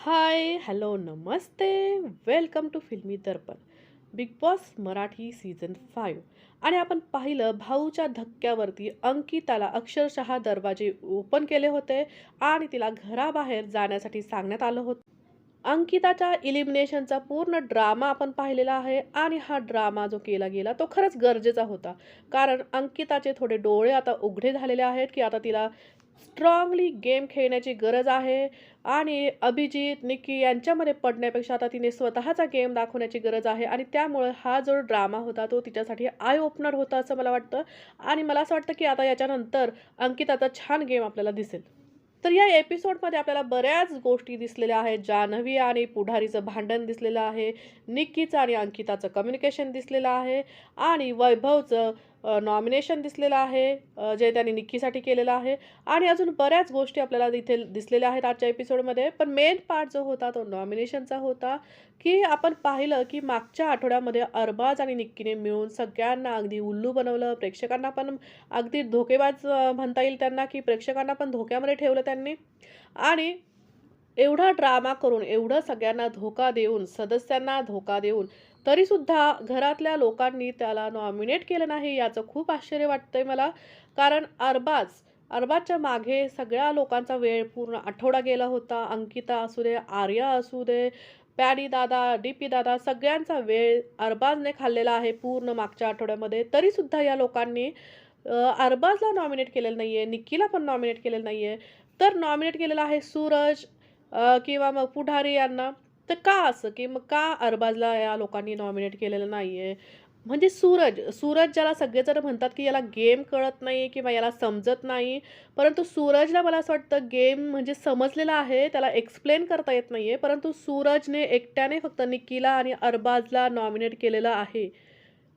High, hello, Namaste. Welcome to Filmy Darpan. Big boss Marathi season five आणि आपण पाहिलं भाऊच्या धक्क्यावरती अंकिताला अक्षरशः दरवाजे ओपन केले होते आणि तिला घराबाहेर जाण्यासाठी सांगण्यात आलं होतं. अंकिताच्या इलिमिनेशनचा पूर्ण ड्रामा आपण पाहिलेला आहे आणि हा ड्रामा जो केला गेला तो खरंच गरजेचा होता. कारण अंकिताचे थोडे डोळे आता उघडे झालेले आहेत, की आता तिला स्ट्राँगली गेम खेळण्याची गरज आहे आणि अभिजित, निक्की यांच्यामध्ये पडण्यापेक्षा आता तिने स्वतःचा गेम दाखवण्याची गरज आहे आणि त्यामुळे हा जो ड्रामा होता तो तिच्यासाठी आय ओपनर होता असं मला वाटतं आणि मला असं वाटतं, की आता याच्यानंतर अंकिताचा छान गेम आपल्याला दिसेल. तर या एपिसोडमध्ये आपल्याला बऱ्याच गोष्टी दिसलेल्या आहेत. जान्हवी आणि पुढारीचं भांडण दिसलेलं आहे. निक्कीचं आणि अंकिताचं कम्युनिकेशन दिसलेलं आहे आणि वैभवचं नॉमिनेशन दिसलेलं आहे जे त्यांनी निक्कीसाठी केलेलं आहे आणि अजून बऱ्याच गोष्टी आपल्याला इथे दिसलेल्या आहेत आजच्या एपिसोडमध्ये. पण मेन पार्ट जो होता तो नॉमिनेशनचा होता, की आपण पाहिलं की मागच्या आठवड्यामध्ये अरबाज आणि निक्कीने मिळून सगळ्यांना अगदी उल्लू बनवलं. प्रेक्षकांना पण अगदी धोकेबाज म्हणता येईल त्यांना, की प्रेक्षकांना पण धोक्यामध्ये ठेवलं त्यांनी आणि एवढा ड्रामा करून, एवढं सगळ्यांना धोका देऊन, सदस्यांना धोका देऊन, तरीसुद्धा घरातल्या लोकांनी त्याला नॉमिनेट केलं नाही याचं खूप आश्चर्य वाटतंय मला. कारण अरबाज अरबाजच्या मागे सगळ्या लोकांचा वेळ पूर्ण आठवडा गेला होता. अंकिता असू दे, आर्या असू दे, पॅडी दादा, डी-पी दादा सगळ्यांचा वेळ अरबाजने खाल्लेला आहे पूर्ण मागच्या आठवड्यामध्ये. तरीसुद्धा या लोकांनी अरबाजला नॉमिनेट केलेलं नाही आहे निक्कीला पण नॉमिनेट केलेलं नाही आहे तर नॉमिनेट केलेलं आहे सूरज किंवा मग पुढारी यांना. तर का असं, की मग का अरबाजला या लोकांनी नॉमिनेट केलेलं नाही आहे म्हणजे सूरज, सूरज ज्याला सगळेजण म्हणतात, की याला गेम कळत नाही किंवा याला समजत नाही. परंतु सूरजला मला असं वाटतं गेम म्हणजे समजलेला आहे, त्याला एक्सप्लेन करता येत नाही आहे परंतु सूरजने एकट्याने फक्त निक्कीला आणि अरबाजला नॉमिनेट केलेलं आहे.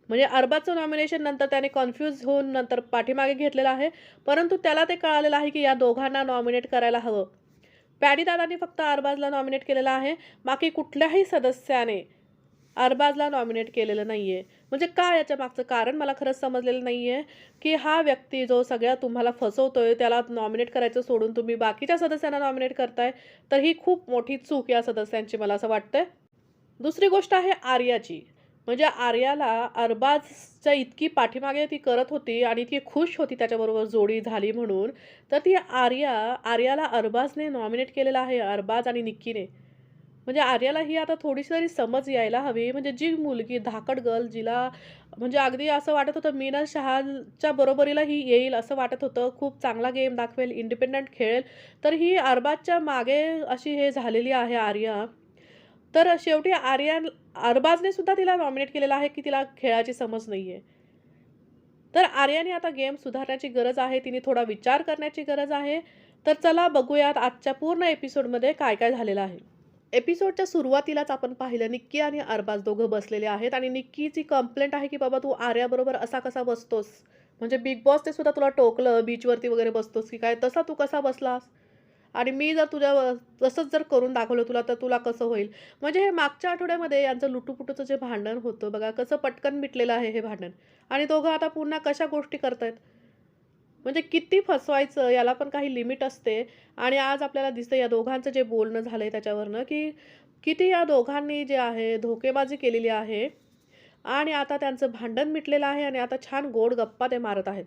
म्हणजे अरबाजचं नॉमिनेशन नंतर त्याने कन्फ्यूज होऊन नंतर पाठीमागे घेतलेलं आहे. परंतु त्याला ते कळालेलं आहे, की या दोघांना नॉमिनेट करायला हवं. पॅडीदादांनी फक्त अरबाजला नॉमिनेट केलेला आहे. बाकी कुठल्याही सदस्याने अरबाजला नॉमिनेट केलेलं नाही आहे म्हणजे का याच्या मागचं कारण मला खरंच समजलेलं नाही आहे की हा व्यक्ती जो सगळ्या तुम्हाला फसवतो आहे त्याला नॉमिनेट करायचं सोडून तुम्ही बाकीच्या सदस्यांना नॉमिनेट करताय. तर ही खूप मोठी चूक या सदस्यांची मला असं वाटतं दुसरी गोष्ट आहे आर्याची. म्हणजे आर्याला अरबाजच्या इतकी पाठीमागे ती करत होती आणि ती खुश होती त्याच्याबरोबर जोडी झाली म्हणून. तर ती आर्या आर्याला अरबाजने नॉमिनेट केलेलं आहे, अरबाज आणि निक्कीने. म्हणजे आर्याला ही आता थोडीशी तरी समज यायला हवी. म्हणजे जी मुलगी धाकड गर्ल जिला म्हणजे अगदी असं वाटत होतं मीना शहाच्या बरोबरीला ही येईल असं वाटत होतं. खूप चांगला गेम दाखवेल, इंडिपेंडंट खेळेल. तर ही अरबाजच्या मागे अशी हे झालेली आहे आर्या. तर शेवटी आर्या अरबाजने सुद्धा तिला नॉमिनेट केलेला आहे, की तिला खेळाची समज नाही आहे तर आर्याने आता गेम सुधारण्याची गरज आहे. तिने थोडा विचार करण्याची गरज आहे. तर चला बघूयात आजच्या पूर्ण एपिसोडमध्ये काय-काय झालेलं आहे. एपिसोडच्या सुरुवातीलाच आपण पाहिलं निक्की आणि अरबाज दोघं बसलेले आहेत आणि निक्कीची कंप्लेंट आहे, की "बाबा तू आर्याबरोबर असा कसा बसतोस? म्हणजे बिग बॉसने सुद्धा तुला टोकलं, बीचवरती वगैरे बसतोस की काय? तसा तू कसा बसलास? आणि मी जर तुझ्या तसंच जर करून दाखवलं तुला, तर तुला कसं होईल?" म्हणजे हे मागच्या आठवड्यामध्ये यांचं लुटूपुटूचं जे भांडण होतं बघा, कसं पटकन मिटलेलं आहे हे भांडण आणि दोघं आता पुन्हा कशा गोष्टी करतायत. म्हणजे किती फसवायचं याला पण काही लिमिट असते आणि आज आपल्याला दिसतं या दोघांचं जे बोलणं झालं आहे त्याच्यावरनं, की किती या दोघांनी जे आहे धोकेबाजी केलेली आहे आणि आता त्यांचं भांडण मिटलेलं आहे आणि आता छान गोड गप्पा ते मारत आहेत.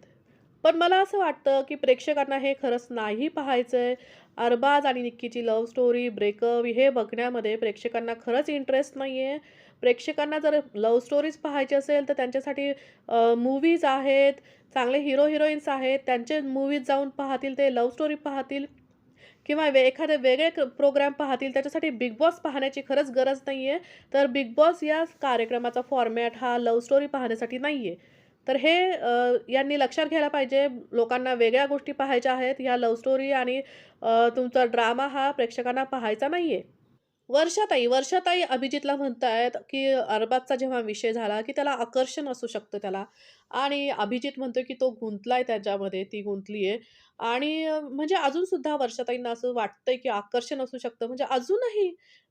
पण मला असं वाटतं, की प्रेक्षकांना हे खरंच नाही पाहायचं आहे अरबाज आणि निक्कीची लव्ह स्टोरी, ब्रेकअप हे बघण्यामध्ये प्रेक्षकांना खरंच इंटरेस्ट नाही आहे प्रेक्षकांना जर लव्ह स्टोरीज पाहायची असेल, तर त्यांच्यासाठी मूवीज मूव्हीज आहेत, चांगले हिरो हिरोईन्स आहेत. त्यांचे मूव्हीज जाऊन पाहतील, ते लव्ह स्टोरी पाहतील किंवा वे एखादे वेगळे क प्रोग्राम पाहतील. त्याच्यासाठी बिग बॉस पाहण्याची खरंच गरज नाही आहे तर बिग बॉस या कार्यक्रमाचा फॉर्मॅट हा लव्ह स्टोरी पाहण्यासाठी नाही आहे तर हे यांनी लक्षात घ्यायला पाहिजे. लोकांना वेगळ्या गोष्टी पाहायच्या आहेत. ह्या लव्ह स्टोरी आणि तुमचा ड्रामा हा प्रेक्षकांना पाहायचा नाही आहे वर्षाताई, वर्षाताई अभिजितला म्हणतायत, की अरबाजचा जेव्हा विषय झाला, की त्याला आकर्षण असू शकतं त्याला आणि अभिजित म्हणतो की तो गुंतलाय त्याच्यामध्ये, ती गुंतली आहे आणि म्हणजे अजूनसुद्धा वर्षाताईंना असं वाटतंय, की आकर्षण असू शकतं. म्हणजे अजूनही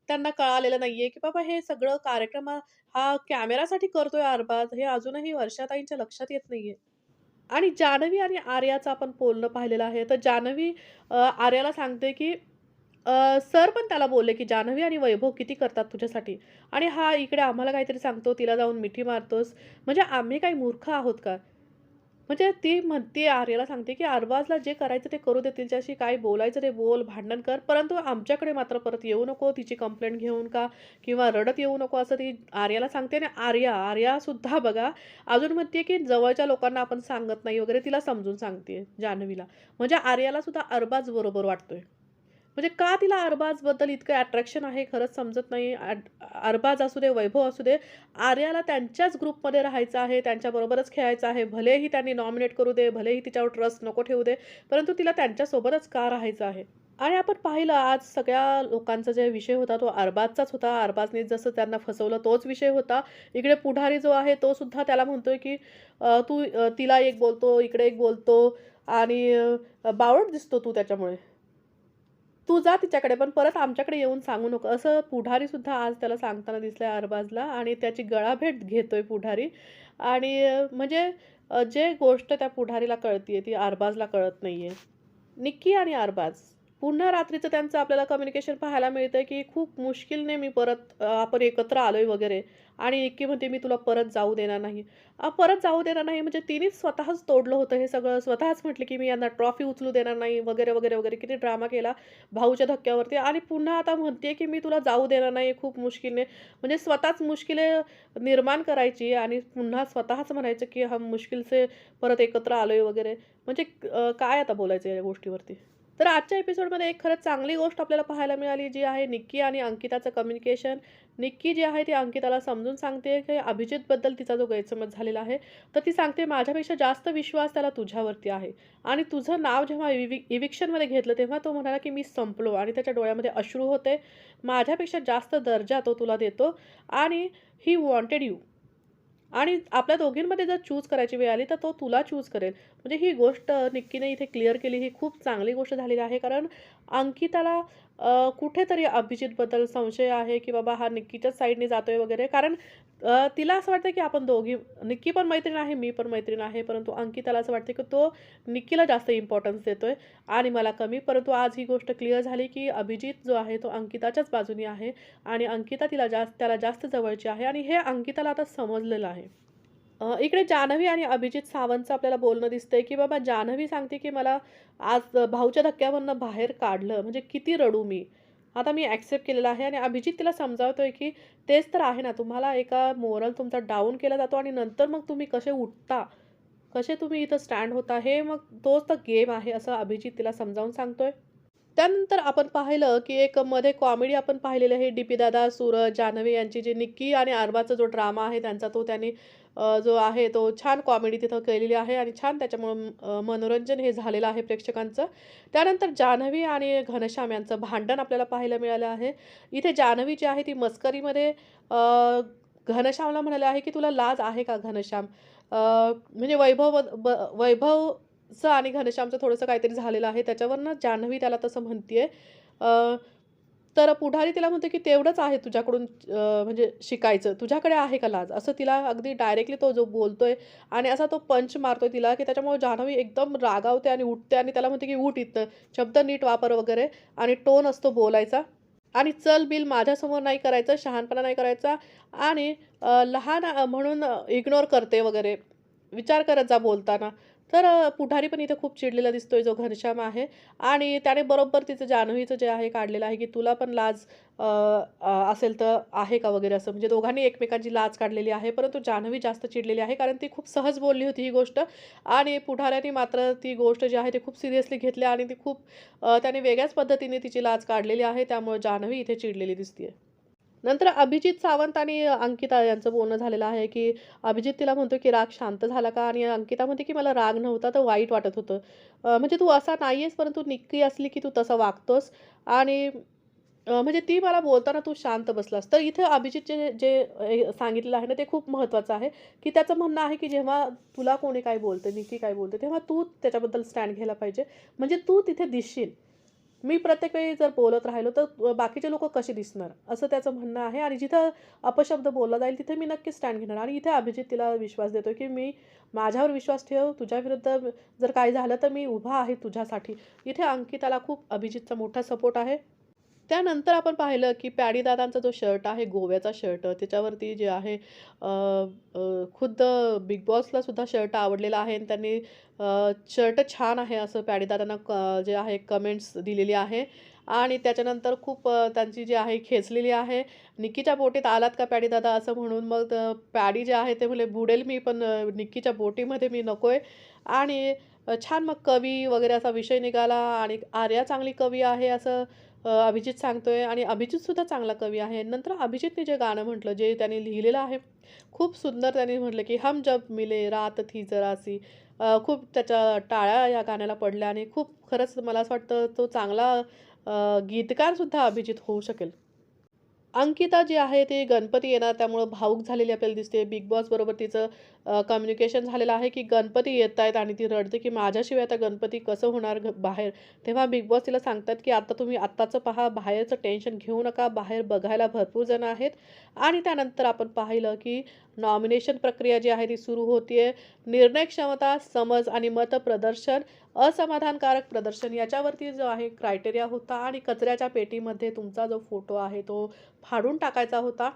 त्यांना कळालेलं नाहीये, की बाबा हे सगळं कार्यक्रम हा कॅमेरासाठी करतोय अरबाज, हे अजूनही वर्षाताईंच्या लक्षात येत नाहीये. आणि जान्हवी आणि आर्याचं आपण बोलणं पाहिलेलं आहे. तर जान्हवी आर्याला सांगते, की सर पण त्याला बोलले, की "जान्हवी आणि वैभव किती करतात तुझ्यासाठी आणि हा इकडे आम्हाला काहीतरी सांगतो, तिला जाऊन मिठी मारतोस. म्हणजे आम्ही काही मूर्ख आहोत का?" म्हणजे ती म्हणते आर्याला सांगते, की "अरबाजला जे करायचं ते करू दे. तिच्याशी काय बोलायचं ते बोल, भांडण कर. परंतु आमच्याकडे मात्र परत येऊ नको. तिची कंप्लेंट घेऊन का किंवा रडत येऊ नको." असं ती आर्याला सांगते आणि आर्या आर्यासुद्धा बघा अजून म्हणते, की जवळच्या लोकांना आपण सांगत नाही वगैरे तिला समजून सांगते जान्हवीला. म्हणजे आर्यालासुद्धा अरबाज बरोबर वाटतोय. म्हणजे का तिला अरबाजबद्दल इतकं अट्रॅक्शन आहे खरंच समजत नाही. अरबाज असू दे, वैभव असू दे, आर्याला त्यांच्याच ग्रुपमध्ये राहायचं आहे, त्यांच्याबरोबरच खेळायचं आहे. भलेही त्यांनी नॉमिनेट करू दे, भलेही तिच्यावर ट्रस्ट नको ठेवू दे, परंतु तिला त्यांच्यासोबतच का राहायचं आहे? आणि आपण पाहिलं आज सगळ्या लोकांचा जे विषय होता तो अरबाजचाच होता. अरबाजने जसं त्यांना फसवलं तोच विषय होता. इकडे पुढारी जो आहे तो सुद्धा त्याला म्हणतोय, की "तू तिला एक बोलतो, इकडे एक बोलतो आणि बावट दिसतो तू त्याच्यामुळे. तू जा तिच्याकडे पण परत आमच्याकडे येऊन सांगू नको." असं पुढारीसुद्धा आज त्याला सांगताना दिसलंय अरबाजला आणि त्याची गळाभेट घेतोय पुढारी आणि म्हणजे जे गोष्ट त्या पुढारीला कळतीये ती अरबाजला कळत नाहीये. निक्की आणि अरबाज पुन्हा रात्रीचं त्यांचं आपल्याला कम्युनिकेशन पाहायला मिळतं की खूप मुश्किलने मी परत आपण एकत्र आलो आहे वगैरे आणि निक्की म्हणते, "मी तुला परत जाऊ देणार नाही." परत जाऊ देणार नाही म्हणजे तिनेच स्वतःच तोडलं होतं हे सगळं. स्वतःच म्हटलं की "मी यांना ट्रॉफी उचलू देणार नाही." वगैरे, वगैरे, वगैरे. किती ड्रामा केला भाऊच्या धक्क्यावरती आणि पुन्हा आता म्हणते की "मी तुला जाऊ देणार नाही खूप मुश्किलने." म्हणजे स्वतःच मुश्किले निर्माण करायची आणि पुन्हा स्वतःच म्हणायचं, की हा मुश्किलचे परत एकत्र आलो आहे वगैरे. म्हणजे काय आता बोलायचं या गोष्टीवरती? तर आजच्या एपिसोडमध्ये एक खरंच चांगली गोष्ट आपल्याला पाहायला मिळाली जी आहे निक्की आणि अंकिताचं कम्युनिकेशन. निक्की जी आहे ती अंकिताला समजून सांगते, की अभिजितबद्दल तिचा जो गैरसमज झालेला आहे, तर ती सांगते, "माझ्यापेक्षा जास्त विश्वास त्याला तुझ्यावरती आहे आणि तुझं नाव जेव्हा इवि इविक्शनमध्ये घेतलं तेव्हा तो म्हणाला, की मी संपलो." आणि त्याच्या डोळ्यामध्ये अश्रू होते. "माझ्यापेक्षा जास्त दर्जा तो तुला देतो आणि ही वॉन्टेड यू." आणि आपल्या दोघींमध्ये जर चूज करायची वेळ आली तर तो तुला चूज करेल. म्हणजे ही गोष्ट निक्कीने इथे क्लिअर केली. ही खूप चांगली गोष्ट झालेली आहे. कारण अंकिताला कुठेतरी अभिजितबद्दल संशय आहे, की बाबा हा निक्कीच्याच साईडने जातो आहे वगैरे. कारण तिला असं वाटतं, की आपण दोघी निक्की पण मैत्रीण आहे, मी पण मैत्रीण आहे. परंतु अंकिताला असं वाटतं, की तो निक्कीला जास्त इम्पॉर्टन्स देतो आहे आणि मला कमी. परंतु आज ही गोष्ट क्लिअर झाली, की अभिजित जो आहे तो अंकिताच्याच बाजूने आहे आणि अंकिता तिला जास्त त्याला जास्त जवळची आहे आणि हे अंकिताला आता समजलेलं आहे. इकडे जान्हवी आणि अभिजित सावंतचं आपल्याला बोलणं दिसतंय, की बाबा जान्हवी सांगते, की "मला आज भाऊच्या धक्क्यावरनं बाहेर काढलं, म्हणजे किती रडू मी. आता मी ॲक्सेप्ट केलेलं आहे." आणि अभिजित तिला समजावतोय, की "तेच तर आहे ना, तुम्हाला एका मोरल तुमचा डाऊन केला जातो आणि नंतर मग तुम्ही कसे उठता, कसे तुम्ही इथं स्टँड होता, हे मग तोच तर गेम आहे." असं अभिजित तिला समजावून सांगतोय. त्यानंतर आपण पाहिलं, की एक मध्ये कॉमेडी आपण पाहिलेली आहे. डी पी दादा, सूरज, जान्हवी यांची जी निक्की आणि अरबाचा जो ड्रामा आहे त्यांचा तो त्यांनी जो आहे तो छान कॉमेडी तिथं केलेली आहे आणि छान त्याच्यामुळं मनोरंजन हे झालेलं आहे प्रेक्षकांचं. त्यानंतर जान्हवी आणि घनश्याम यांचं भांडण आपल्याला पाहायला मिळालं आहे. इथे जान्हवी जी आहे ती मस्करीमध्ये घनश्यामला म्हणाले आहे, की "तुला लाज आहे का घनश्याम?" म्हणजे वैभव ब वैभव चं आणि घनश्यामचं थोडंसं काहीतरी झालेलं आहे. त्याच्यावरनं जान्हवी त्याला तसं म्हणतीये. तर पुढारी तिला म्हणतो, की "तेवढंच आहे तुझ्याकडून म्हणजे शिकायचं. तुझ्याकडे आहे का लाज?" असं तिला अगदी डायरेक्टली तो जो बोलतोय आणि असा तो पंच मारतोय तिला, की त्याच्यामुळे जान्हवी एकदम रागावते आणि उठते आणि त्याला म्हणते, की "उठ इथं शब्द नीट वापर" वगैरे आणि टोन असतो बोलायचा आणि चल-बिल माझ्यासमोर नाही करायचं, शहाणपणा नाही करायचा आणि लहान म्हणून इग्नोर करते वगैरे. विचार करत जा बोलताना. तर पुढारी पण इथे खूप चिडलेला दिसतोय जो घनश्याम आहे आणि त्याने बरोबर तिचं जान्हवीचं जे आहे काढलेलं आहे, की "तुला पण लाज असेल तर आहे का?" वगैरे असं. म्हणजे दोघांनी एकमेकांची लाज काढलेली आहे. परंतु जान्हवी जास्त चिडलेली आहे कारण ती खूप सहज बोलली होती ही गोष्ट आणि पुढाऱ्याने मात्र ती गोष्ट जी आहे ती खूप सिरियसली घेतली आणि ती खूप त्याने वेगळ्याच पद्धतीने तिची लाज काढलेली आहे. त्यामुळे जान्हवी इथे चिडलेली दिसतीये. नंतर अभिजित सावंत आणि अंकिता यांचं बोलणं झालेलं आहे, की अभिजित तिला म्हणतो, की "राग शांत झाला का?" आणि अंकिता म्हणते, की "मला राग नव्हता, तर वाईट वाटत होतं." म्हणजे तू असा नाही आहेस परंतु निक्की असली, की तू तसा वागतोस आणि म्हणजे ती मला बोलताना तू शांत बसलास. तर इथे अभिजित जे जे सांगितलेलं आहे ना, ते खूप महत्त्वाचं आहे, की त्याचं म्हणणं आहे, की जेव्हा तुला कोणी काय बोलतं, निक्की काय बोलते, तेव्हा तू त्याच्याबद्दल स्टँड घ्यायला पाहिजे. म्हणजे तू तिथे दिसशील. मी प्रत्येक वेळी जर बोलत राहिलो, तर बाकीचे लोक कसे दिसणार? असं त्याचं म्हणणं आहे आणि जिथं अपशब्द बोलला जाईल, तिथे मी नक्की स्टँड घेणार आणि इथे अभिजित तिला विश्वास देतो की "मी माझ्यावर विश्वास ठेव. तुझ्याविरुद्ध जर काय झालं, तर मी उभा आहे तुझ्यासाठी." इथे अंकिताला खूप अभिजितचा मोठा सपोर्ट आहे. त्यानंतर आपण पाहिलं, की पॅडीदादांचा जो शर्ट आहे गोव्याचा शर्ट त्याच्यावरती जे आहे खुद्द बिग बॉसला सुद्धा शर्ट आवडलेला आहे आणि त्यांनी शर्ट छान आहे असं पॅडीदादांना क जे आहे कमेंट्स दिलेली आहे आणि त्याच्यानंतर खूप त्यांची जी आहे खेचलेली आहे. "निक्कीच्या बोटीत आलात का पॅडी दादा?" असं म्हणून मग पॅडी जे आहे ते म्हणजे "बुडेल मी पण निक्कीच्या बोटीमध्ये मी नकोय." आणि छान मग कवी वगैरे असा विषय निघाला आणि आर्या चांगली कवी आहे असं अ, अभिजित सांगतोय आणि अभिजितसुद्धा चांगला कवी आहे. नंतर अभिजितने जे गाणं म्हटलं, जे त्यांनी लिहिलेलं आहे, खूप सुंदर त्यांनी म्हटलं, की "हम जब मिले रात थी जरासी खूप त्याच्या टाळ्या या गाण्याला पडल्या आणि खूप खरंच मला असं वाटतं तो चांगला गीतकारसुद्धा अभिजित होऊ शकेल. अंकिता जी आहे ती गणपती येणार त्यामुळं भावूक झालेली आपल्याला दिसते. बिग बॉसबरोबर तिचं कम्युनिकेशन झालेलं आहे, की गणपती येत आहेत आणि ती रडते, की माझ्याशिवाय आता गणपती कसं होणार बाहेर. तेव्हा बिग बॉस तिला सांगतात, की "आता तुम्ही आत्ताचं पहा, बाहेरचं टेन्शन घेऊ नका. बाहेर बघायला भरपूर जण आहेत." आणि त्यानंतर आपण पाहिलं, की नॉमिनेशन प्रक्रिया जी आहे ती सुरू होतीये. निर्णय क्षमता, समज आणि मतप्रदर्शन, असमाधानकारक प्रदर्शन याच्यावरती जो आहे क्रायटेरिया होता आणि कचऱ्याच्या पेटीमध्ये तुमचा जो फोटो आहे तो फाडून टाकायचा होता.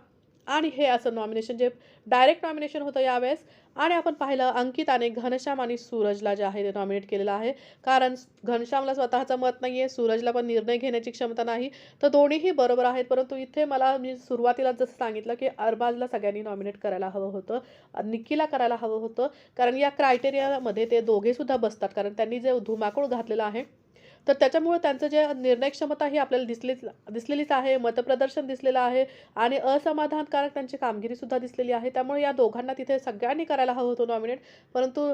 आणि हे असं नॉमिनेशन जे डायरेक्ट नॉमिनेशन होतं यावेळेस आणि आपण पाहिलं अंकिताने घनश्याम आणि सूरजला जे आहे ते नॉमिनेट केलेलं आहे. कारण घनश्यामला स्वतःचं मत नाही आहे सूरजला पण निर्णय घेण्याची क्षमता नाही. तर दोन्हीही बरोबर आहेत. परंतु इथे मला मी सुरुवातीला जसं सांगितलं, की अरबाजला सगळ्यांनी नॉमिनेट करायला हवं होतं. निक्कीला करायला हवं होतं. कारण या क्रायटेरियामध्ये ते दोघेसुद्धा बसतात. कारण त्यांनी जे धुमाकूळ घातलेला आहे, तर त्याच्यामुळं त्यांचं जे निर्णय क्षमता ही आपल्याला दिसलीच दिसलेलीच आहे. मतप्रदर्शन दिसलेलं आहे आणि असमाधानकारक त्यांची कामगिरीसुद्धा दिसलेली आहे. त्यामुळे या दोघांना तिथे सगळ्यांनी करायला हवं होतं नॉमिनेट. परंतु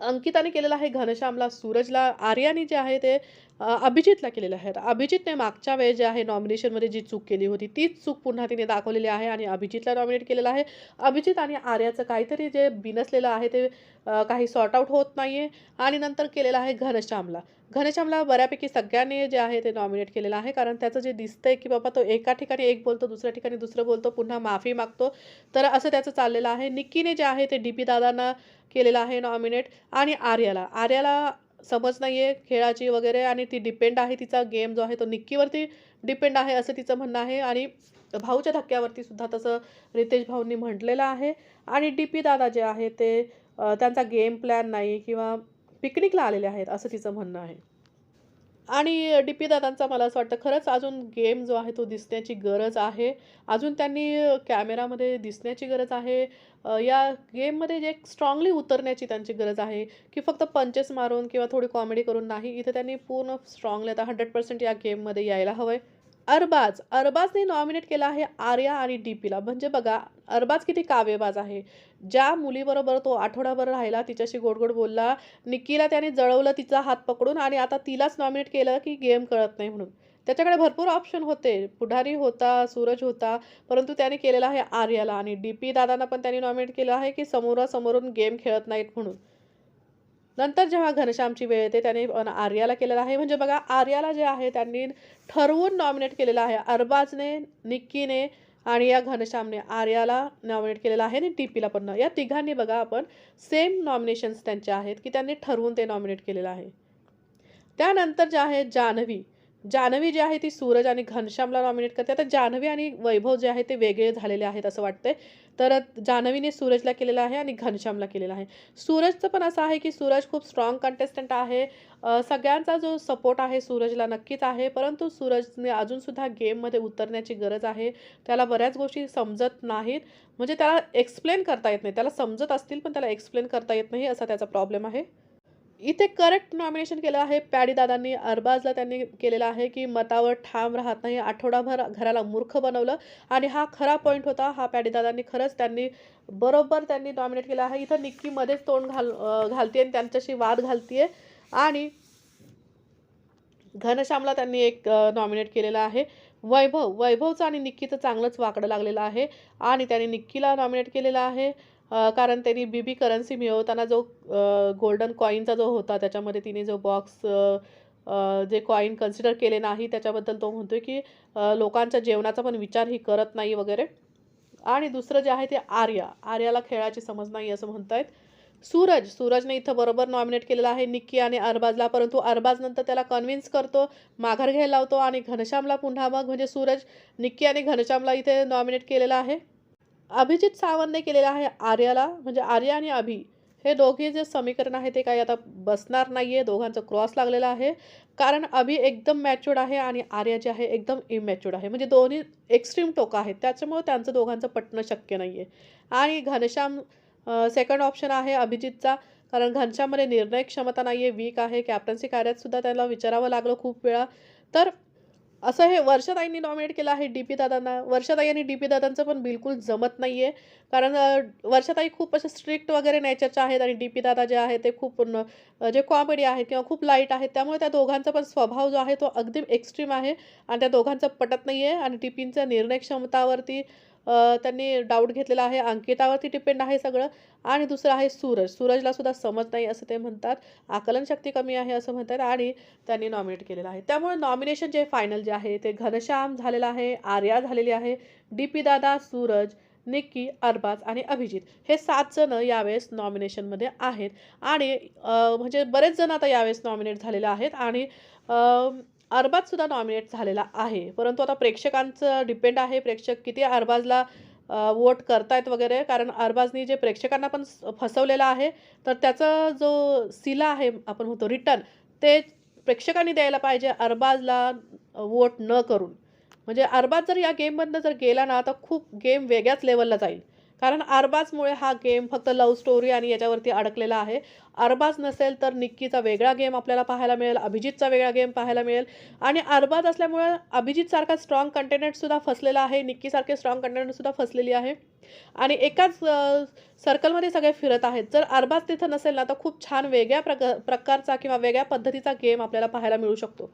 अंकिताने केलेलं आहे घनश्यामला, सूरजला, आर्याने जे आहे ते अभिजितला केलेलं आहे. अभिजितने मागच्या वेळेस जे आहे नॉमिनेशनमध्ये जी चूक केली होती, तीच चूक पुन्हा तिने दाखवलेली आहे आणि अभिजितला नॉमिनेट केलेलं आहे. अभिजित आणि आर्याचं काहीतरी जे बिनसलेलं आहे ते काही सॉर्ट आउट होत आहे आणि नंतर केलेलं आहे घनश्यामला. घनश्यामला बऱ्यापैकी सगळ्यांनी जे आहे ते नॉमिनेट केलेलं आहे. कारण त्याचं जे दिसतंय, की बाबा तो एका ठिकाणी एक बोलतो, दुसऱ्या ठिकाणी दुसरं बोलतो, पुन्हा माफी मागतो. तर असं त्याचं चाललेलं आहे. निक्कीने जे आहे ते डी-पी दादांना केलेलं आहे नॉमिनेट आणि आर्याला. आर्याला समज नाही आहे खेळाची वगैरे आणि ती डिपेंड आहे तिचा गेम जो आहे तो निक्कीवरती डिपेंड आहे असं तिचं म्हणणं आहे आणि भाऊच्या धक्क्यावरती सुद्धा तसं रितेश भाऊंनी म्हटलेलं आहे आणि डी-पी दादा जे आहे ते त्यांचा गेम प्लॅन नाही किंवा पिकनिकला आलेले आहेत असं तिचं म्हणणं आहे. आणि डी-पी दादांचा मला असं वाटतं खरंच अजून गेम जो आहे तो दिसण्याची गरज आहे. अजून त्यांनी कॅमेरामध्ये दिसण्याची गरज आहे. या गेममध्ये जे स्ट्राँगली उतरण्याची त्यांची गरज आहे, की फक्त पंचेस मारून किंवा थोडी कॉमेडी करून नाही. इथे त्यांनी पूर्ण स्ट्रॉंगली आता 100% या गेममध्ये यायला हवं आहे अरबाज, अरबाजने नॉमिनेट केलं आहे आर्या आणि डी-पीला. म्हणजे बघा अरबाज किती कावेबाज आहे. ज्या मुलीबरोबर तो आठवडाभर राहिला, तिच्याशी गोड-गोड बोलला. निक्कीला त्याने जळवलं तिचा हात पकडून आणि आता तिलाच नॉमिनेट केलं, की गेम कळत नाही म्हणून. त्याच्याकडे भरपूर ऑप्शन होते. पुढारी होता, सूरज होता, परंतु त्याने केलेला आहे आर्याला आणि डी-पी दादांना पण त्यांनी नॉमिनेट केलं आहे, की समोरासमोरून गेम खेळत नाहीत म्हणून. नंतर जेव्हा घनश्यामची वेळ येते त्याने आर्याला केलेला आहे. म्हणजे बघा आर्याला जे आहे त्यांनी ठरवून नॉमिनेट केलेलं आहे. अरबाजने, निक्कीने आणि या घनश्यामने आर्याला नॉमिनेट केलेलं आहे आणि टी पीला पण. या तिघांनी बघा आपण सेम नॉमिनेशन्स त्यांचे आहेत, की त्यांनी ठरवून ते नॉमिनेट केलेलं आहे. त्यानंतर जे आहे जान्हवी. जान्हवी जी आहे ती सूरज आणि घनश्यामला नॉमिनेट करते. आता जान्हवी आणि वैभव जे आहे ते वेगळे झालेले आहेत असं वाटतंय. तर जान्हवीने सूरजला केलेलं आहे आणि घनश्यामला केलेलं आहे. सूरजचं पण असं आहे, की सूरज खूप स्ट्राँग कंटेस्टंट आहे. सगळ्यांचा जो सपोर्ट आहे सूरजला नक्कीच आहे. परंतु सूरजने अजूनसुद्धा गेममध्ये उतरण्याची गरज आहे. त्याला बऱ्याच गोष्टी समजत नाहीत. म्हणजे त्याला एक्सप्लेन करता येत नाही. त्याला समजत असतील पण त्याला एक्सप्लेन करता येत नाही असा त्याचा प्रॉब्लेम आहे. इथे करेक्ट नॉमिनेशन केलं आहे पॅडी दादांनी. अरबाजला त्यांनी केलेलं आहे, की मतावर ठाम राहत नाही. आठवडाभर घराला मूर्ख बनवलं आणि हा खरा पॉईंट होता. हा पॅडी दादांनी खरंच त्यांनी बरोबर त्यांनी नॉमिनेट केलं आहे. इथं निक्कीमध्येच तोंड घाल घालते आणि त्यांच्याशी वाद घालतीये आणि घनश्यामला त्यांनी एक नॉमिनेट केलेलं आहे. वैभव, वैभवचं आणि निक्कीचं चांगलंच वाकडं लागलेलं आहे आणि त्याने निक्कीला नॉमिनेट केलेलं आहे. कारण त्यांनी बी करन्सी मिळवताना जो गोल्डन कॉइनचा जो होता त्याच्यामध्ये तिने जो बॉक्स जे कॉईन कन्सिडर केले नाही त्याच्याबद्दल तो म्हणतो आहे की लोकांच्या जेवणाचा पण विचार ही करत नाही वगैरे. आणि दुसरं जे आहे ते आर्या. आर्याला खेळाची समज नाही असं म्हणतायत. सूरज सूरजने इथं बरोबर नॉमिनेट केलेलं आहे निक्की आणि अरबाजला परंतु अरबाज नंतर त्याला कन्व्हिन्स करतो माघार घ्यायला लावतो आणि घनश्यामला पुन्हा मग म्हणजे सूरज निक्की आणि घनश्यामला इथे नॉमिनेट केलेलं आहे अभिजित सावंतने केलेला आहे आर्याला म्हणजे आर्या आणि अभि. हे दोघे जे समीकरण आहे ते काही आता बसणार नाही आहे दोघांचं क्रॉस लागलेलं आहे. कारण अभि एकदम मॅच्युर्ड आहे आणि आर्या जे आहे एकदम इमॅच्युर्ड आहे. म्हणजे दोन्ही एक्स्ट्रीम टोकं आहेत. त्याच्यामुळं त्यांचं दोघांचं पटणं शक्य नाही आहे आणि घनश्याम सेकंड ऑप्शन आहे अभिजितचा. कारण घनश्याममध्ये निर्णय क्षमता नाही आहे वीक आहे कॅप्टन्सी कार्यातसुद्धा त्याला विचारावं लागलं खूप वेळा. तर असं हे वर्षाताईंनी नॉमिनेट केलं आहे डी पी दादांना. वर्षाताई आणि डी पी दादांचं पण बिलकुल जमत नाही आहे कारण वर्षाताई खूप असे स्ट्रिक्ट वगैरे नेचरच्या आहेत आणि डी पी दादा जे आहे ते खूप जे कॉमेडी आहेत किंवा खूप लाइट आहेत त्यामुळे त्या दोघांचा पण स्वभाव जो आहे तो अगदी एक्स्ट्रीम आहे आणि त्या दोघांचं पटत नाही आहे आणि डी पींच्या निर्णय क्षमतावरती त्यांनी डाऊट घेतलेला आहे. अंकितावरती डिपेंड आहे सगळं. आणि दुसरं आहे सूरज. सूरजला सुद्धा समज नाही असं ते म्हणतात. आकलनशक्ती कमी आहे असं म्हणतात आणि त्यांनी नॉमिनेट केलेलं आहे. त्यामुळे नॉमिनेशन जे फायनल जे आहे ते घनश्याम झालेलं आहे आर्या झालेली आहे डी पी दादा सूरज निक्की अरबाज आणि अभिजित. हे सात जण यावेळेस नॉमिनेशनमध्ये आहेत. आणि म्हणजे बरेच जण आता यावेळेस नॉमिनेट झालेले आहेत. आणि अरबाज सुद्धा नॉमिनेट झालेला आहे. परंतु आता प्रेक्षकांचं डिपेंड आहे प्रेक्षक किती अरबाजला वोट करतायत वगैरे. कारण अरबाजनी जे प्रेक्षकांना पण स- फसवलेलं आहे तर त्याचा जो सिला आहे आपण म्हणतो रिटर्न ते प्रेक्षकांनी द्यायला पाहिजे अरबाजला वोट न करून. म्हणजे अरबाज जर या गेममधनं जर गेला ना तर खूप गेम वेगळ्याच लेवलला जाईल. कारण अरबाजमुळे हा गेम फक्त लव्ह स्टोरी आणि याच्यावरती अडकलेला आहे. अरबाज नसेल तर निक्कीचा वेगळा गेम आपल्याला पाहायला मिळेल अभिजितचा वेगळा गेम पाहायला मिळेल. आणि अरबाज असल्यामुळे अभिजितसारखा स्ट्रॉंग कंटेनंटसुद्धा फसलेला आहे निक्कीसारखे स्ट्रॉंग कंटेनंटसुद्धा फसलेली आहे. आणि एकाच सर्कलमध्ये सगळे फिरत आहेत. जर अरबाज तिथं नसेल ना तर खूप छान वेगळ्या प्रक प्रकारचा किंवा वेगळ्या पद्धतीचा गेम आपल्याला पाहायला मिळू शकतो.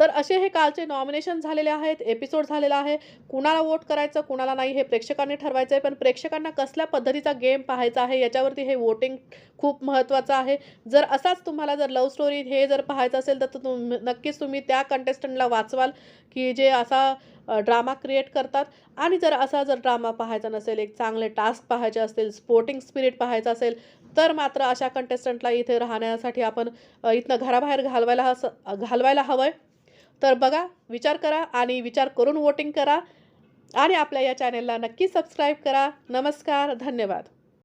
तर असे हे कालचे नॉमिनेशन झालेले आहेत एपिसोड झालेला आहे. कुणाला वोट करायचं कुणाला नाही हे प्रेक्षकांनी ठरवायचं आहे पण प्रेक्षकांना कसल्या पद्धतीचा गेम पाहायचा आहे याच्यावरती हे वोटिंग खूप महत्त्वाचं आहे. जर असाच तुम्हाला जर लव्ह स्टोरी हे जर पाहायचं असेल तर तुम नक्कीच तुम्ही त्या कंटेस्टंटला वाचवाल की जे असा ड्रामा क्रिएट करतात. आणि जर असा जर ड्रामा पाहायचा नसेल एक चांगले टास्क पाहायचे असतील स्पोर्टिंग स्पिरिट पाहायचं असेल तर मात्र अशा कंटेस्टंटला इथे राहण्यासाठी आपण इथनं घराबाहेर घालवायला हस घालवायला हवं आहे तर बघा विचार करा आणि विचार करून वोटिंग करा. आणि आपल्या या चॅनेलला नक्की सबस्क्राईब करा. नमस्कार धन्यवाद.